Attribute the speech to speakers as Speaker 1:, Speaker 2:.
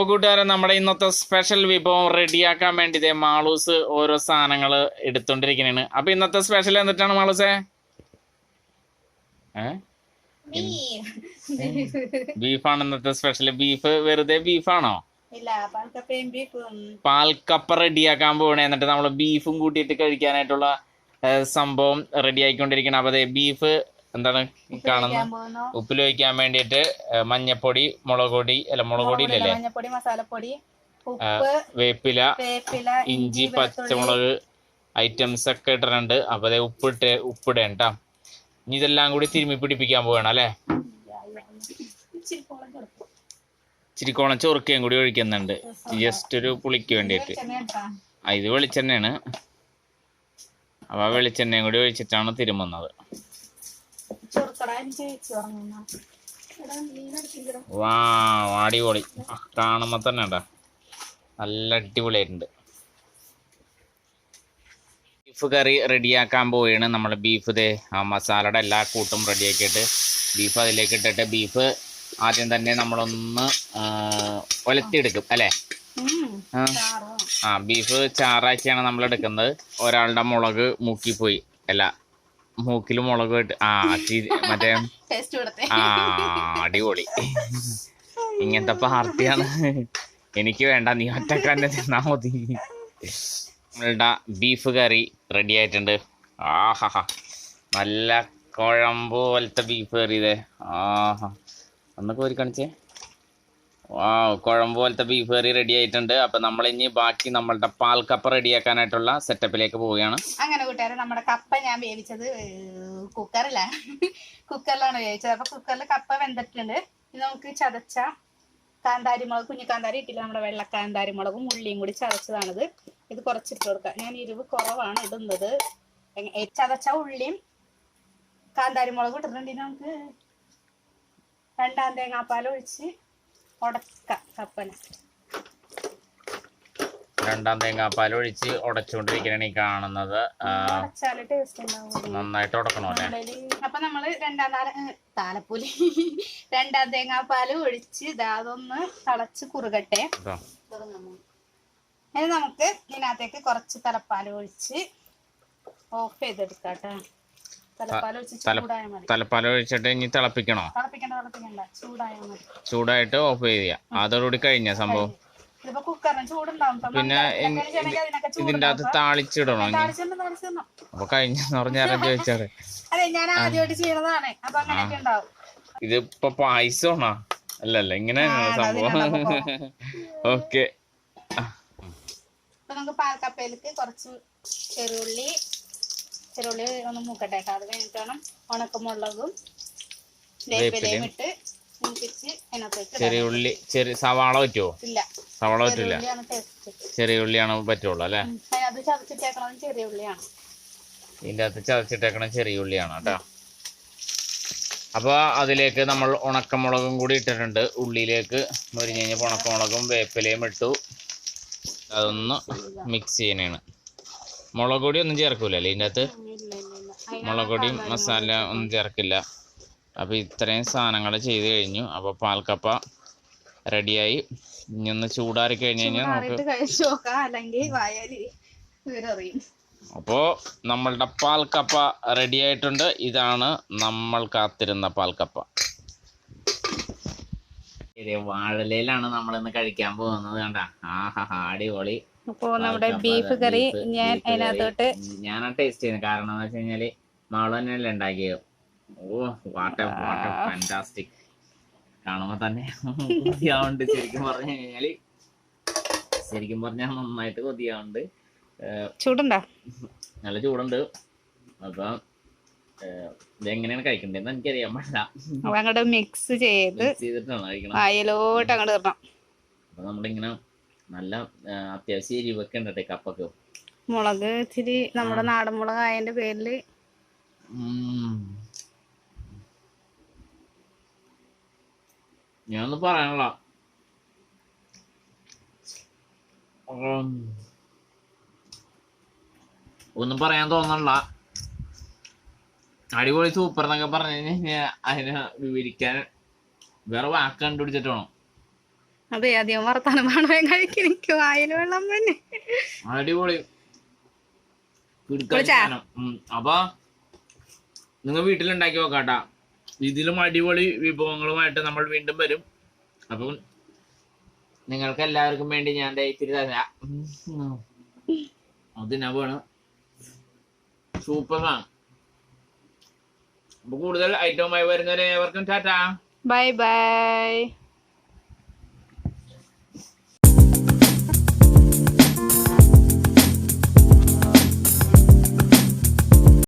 Speaker 1: അപ്പൊ കൂട്ടുകാരെ നമ്മുടെ ഇന്നത്തെ സ്പെഷ്യൽ വിഭവം റെഡിയാക്കാൻ വേണ്ടി ഇതേ മാളൂസ് ഓരോ സാധനങ്ങൾ എടുത്തോണ്ടിരിക്കുന്നതാണ് അപ്പൊ ഇന്നത്തെ സ്പെഷ്യൽ എന്നിട്ടാണ് മാളൂസേ? ബീഫാണ് ഇന്നത്തെ സ്പെഷ്യൽ ബീഫ് വെറുതെ ബീഫാണോ? പാൽക്കപ്പ റെഡിയാക്കാൻ പോകണേ എന്നിട്ട് നമ്മൾ ബീഫും കൂട്ടിയിട്ട് കഴിക്കാനായിട്ടുള്ള സംഭവം റെഡി ആയിക്കൊണ്ടിരിക്കണം അപ്പൊ ദേ ബീഫ് എന്താണ്? കാണുന്നത് കാണുന്ന ഉപ്പിൽ വയ്ക്കാൻ വേണ്ടിയിട്ട് മഞ്ഞപ്പൊടി മുളക് പൊടി അല്ല മുളക് പൊടി ഇല്ലല്ലേ
Speaker 2: മഞ്ഞപ്പൊടി മസാലപ്പൊടി
Speaker 1: വേപ്പില ഇഞ്ചി പച്ചമുളക് ഐറ്റംസ് ഒക്കെ ഇട്ടിട്ടുണ്ട്. അപ്പൊ അതെ ഉപ്പിട്ട് ഉപ്പിടേണ്ട. ഇനി ഇതെല്ലാം കൂടി തിരുമ്മി പിടിപ്പിക്കാൻ പോവാണ് അല്ലേ?
Speaker 2: ഇച്ചിരി കോളം ചേർക്കും.
Speaker 1: ചൊറുക്കയും കൂടി ഒഴിക്കുന്നുണ്ട്. ജസ്റ്റ് ഒരു പുളിക്ക് വേണ്ടിയിട്ട്. ആ, ഇത് വെളിച്ചെണ്ണയാണ്. അപ്പൊ ആ വെളിച്ചെണ്ണയും കൂടി ഒഴിച്ചിട്ടാണ് തിരുമുന്നത്. വാ അടിപൊളി. കാണുമ്പോ തന്നെ ഉണ്ടാ നല്ല അടിപൊളിയായിട്ടുണ്ട്. ബീഫ് കറി റെഡിയാക്കാൻ പോവുകയാണ്. നമ്മൾ ബീഫ് ആ മസാലയുടെ എല്ലാ കൂട്ടും റെഡിയാക്കിയിട്ട് ബീഫ് അതിലേക്ക് ഇട്ടിട്ട് ബീഫ് ആദ്യം തന്നെ നമ്മളൊന്ന് ഒലത്തിയെടുക്കും അല്ലേ. ആ ബീഫ് ചാറാക്കിയാണ് നമ്മൾ എടുക്കുന്നത് ഒരാളുടെ മുളക് മുക്കിപ്പോയി അല്ല മൂക്കിൽ മുളക് ഇട്ട് ആ മറ്റേ. ആ അടിപൊളി. ഇങ്ങനത്തെ പാർട്ടിയാണ്. എനിക്ക് വേണ്ട നീ ഒറ്റക്കന്നെ തിന്നാ മതി. നമ്മളുടെ ബീഫ് കറി റെഡി ആയിട്ടുണ്ട്. ആഹാ നല്ല കുഴമ്പ് പോലത്തെ ബീഫ് കറി ഇതേ. ആഹാ. ഒന്ന് കോരി കാണിച്ചേ. കുഴമ്പ് പോലത്തെ ബീഫ് കറി റെഡി ആയിട്ടുണ്ട്. അപ്പൊ നമ്മൾ ഇനി ബാക്കി നമ്മളുടെ പാൽക്കപ്പ റെഡിയാക്കാനായിട്ടുള്ള സെറ്റപ്പിലേക്ക് പോവുകയാണ്.
Speaker 2: അങ്ങനെ കൂട്ടുകാരെ നമ്മുടെ കപ്പ ഞാൻ വേവിച്ചത് കുക്കറിലാണ് കുക്കറിലാണ് വേവിച്ചത്. അപ്പൊ കുക്കറിൽ കപ്പ വെന്തിട്ടുണ്ട്. ഇനി നമുക്ക് ചതച്ച കാന്താരി മുളക് കുഞ്ഞു കാന്താരി ഇട്ടില്ല. നമ്മുടെ വെള്ള കാന്താരി മുളകും ഉള്ളിയും കൂടി ചതച്ചതാണിത്. ഇത് കുറച്ചിട്ട് കൊടുക്കാം. ഞാൻ എരിവ് കുറവാണ് ഇടുന്നത്. ചതച്ച ഉള്ളിയും കാന്താരി മുളകും ഇട്ടിട്ടുണ്ട്. ഇനി നമുക്ക് രണ്ടാം തേങ്ങാപ്പാൽ ഒഴിച്ച് ഉടക്കാം കപ്പന
Speaker 1: രണ്ടാം തേങ്ങാപ്പാൽ ഒഴിച്ച് ഉടച്ചുകൊണ്ടിരിക്കണ ഈ കാണുന്നത്. നന്നായിട്ട് ഉടക്കണം അല്ലേ?
Speaker 2: അപ്പൊ നമ്മൾ രണ്ടാം താലപ്പൊലി. രണ്ടാം തേങ്ങാപ്പാൽ ഒഴിച്ച് ഇതാതൊന്ന് തളച്ച് കുറുകട്ടെ.
Speaker 1: കേട്ടോ
Speaker 2: ഇനി നമുക്ക് ഇതിനകത്തേക്ക് കുറച്ച് തലപ്പാൽ ഒഴിച്ച് ഓഫ് ചെയ്തെടുക്കാട്ടോ. തലപ്പാൽ ഒഴിച്ച്
Speaker 1: തല-
Speaker 2: ചൂടായ മതി.
Speaker 1: തലപ്പാൽ ഒഴിച്ചിട്ട് ഇനി തിളപ്പിക്കണോ? ചൂടായിട്ട് ഓഫ് ചെയ്യുക. അതോടുകൂടി കഴിഞ്ഞ സംഭവം. പിന്നെ ഇതിന്റെ അകത്ത്. താളിച്ചിടണോ. അപ്പൊ കഴിഞ്ഞെന്ന് പറഞ്ഞാൽ ചോദിച്ചാറ് ഇതിപ്പോ പായസമാണോ? അല്ലല്ല ഇങ്ങനെ സംഭവം. ഓക്കെ.
Speaker 2: നമുക്ക് പാൽക്കപ്പയിലേക്ക് കുറച്ച് ചെറുള്ളി ചെറുള്ളി ഒന്ന് മൂക്കട്ടെ. അത് കഴിഞ്ഞിട്ട് വേണം ഉണക്കമുളകും വേപ്പിലയും ഇട്ട്
Speaker 1: ചെറിയ ഉള്ളി ചെറിയ സവാള പറ്റുമോ
Speaker 2: ഇല്ല.
Speaker 1: സവാള പറ്റില്ല. ചെറിയ ഉള്ളിയാണ് പറ്റുള്ളൂ അല്ലേ?
Speaker 2: അത് ചെറിയ ഉള്ളിയാണ്
Speaker 1: ഇതിന്റെ അകത്ത് ചതച്ചിട്ടേക്കണ ചെറിയ ഉള്ളിയാണ് കേട്ടോ. അപ്പോൾ അതിലേക്ക് നമ്മൾ ഉണക്കമുളകും കൂടി ഇട്ടിട്ടുണ്ട്. ഉള്ളിയിലേക്ക് മുരിഞ്ഞ് കഴിഞ്ഞപ്പോൾ ഉണക്കമുളകും വേപ്പിലയും ഇട്ടു. അതൊന്ന് മിക്സ് ചെയ്യണേണ്. മുളക് പൊടി ഒന്നും ചേർക്കൂലല്ലേ ഇതിന്റെ അകത്ത്
Speaker 2: ഇല്ല ഇല്ല ഇല്ല
Speaker 1: മുളക് പൊടിയും മസാല ഒന്നും ചേർക്കില്ല. അപ്പോൾ ഇത്രയും സാധനങ്ങൾ ചെയ്ത് കഴിഞ്ഞു. അപ്പോൾ പാൽക്കപ്പ റെഡിയായി. ഇനി ഒന്ന് ചൂടാറി കഴിഞ്ഞ് കഴിഞ്ഞാൽ നമുക്ക് അപ്പോൾ നമ്മളുടെ പാൽക്കപ്പ റെഡി ആയിട്ടുണ്ട് ഇതാണ് നമ്മൾ കാത്തിരുന്ന പാൽക്കപ്പ. വാഴലയിലാണ് നമ്മളിന്ന് കഴിക്കാൻ പോകുന്നത് കണ്ട. ആഹാ അടിപൊളി.
Speaker 2: അപ്പോ നമ്മുടെ ബീഫ് കറി ഞാൻ. അതിനകത്തോട്ട്
Speaker 1: ഞാനാ ടേസ്റ്റ് ചെയ്യുന്നത്. കാരണം എന്ന് വെച്ച് കഴിഞ്ഞാൽ മാളു തന്നെയല്ലേ ഉണ്ടാക്കിയത്. ഓ വാട്ടർ വാട്ടർ ഫാന്റാസ്റ്റിക് കാണുമ്പോ തന്നെ കൊതിയാവുണ്ട് ശരിക്കും പറഞ്ഞു കഴിഞ്ഞാൽ. ശരിക്കും പറഞ്ഞാൽ നന്നായിട്ട് കൊതിയാവുണ്ട്
Speaker 2: ചൂടുണ്ടോ?
Speaker 1: നല്ല ചൂടുണ്ട്. അപ്പൊ ഇതെങ്ങനെയാണ് കഴിക്കണ്ടേന്ന് എനിക്കറിയാൻ പാടില്ല.
Speaker 2: അങ്ങോട്ട് മിക്സ് ചെയ്ത്
Speaker 1: ചെയ്തിട്ടാണ് കഴിക്കണം
Speaker 2: അയലോട്ട് അങ്ങോട്ട് ഇടണം
Speaker 1: അപ്പൊ നമ്മളിങ്ങനെ നല്ല അത്യാവശ്യം കേട്ടോ ഈ കപ്പൊക്കെ.
Speaker 2: മുളക് ഇച്ചിരി നമ്മുടെ നാടൻ മുളക് ആയതിന്റെ പേരിൽ.
Speaker 1: ഞാൻ ഒന്ന് പറയാനുള്ള. ഒന്നും പറയാൻ തോന്നണ്ട അടിപൊളി സൂപ്പർ എന്നൊക്കെ പറഞ്ഞു കഴിഞ്ഞാൽ അതിനെ വിവരിക്കാൻ വേറെ വാക്ക് കണ്ടുപിടിച്ചിട്ട് വേണം.
Speaker 2: അതെ അധികം വർത്താനം വേണം കഴിക്കാൻ എനിക്ക് വായിൽ വെള്ളം തന്നെ.
Speaker 1: അടിപൊളി. അപ്പൊ നിങ്ങൾ വീട്ടിലുണ്ടാക്കി നോക്കാട്ടാ. ഇതിലും അടിപൊളി വിഭവങ്ങളുമായിട്ട് നമ്മൾ വീണ്ടും വരും. അപ്പം നിങ്ങൾക്ക് എല്ലാവർക്കും വേണ്ടി ഞാൻ ദേ ഇത്തിരി തരാം. അത് ഞാൻ വേണം. സൂപ്പറാണ് അപ്പൊ കൂടുതൽ ഐറ്റവുമായി വരുന്നവരെ ഏവർക്കും ടാറ്റാ.
Speaker 2: Bye bye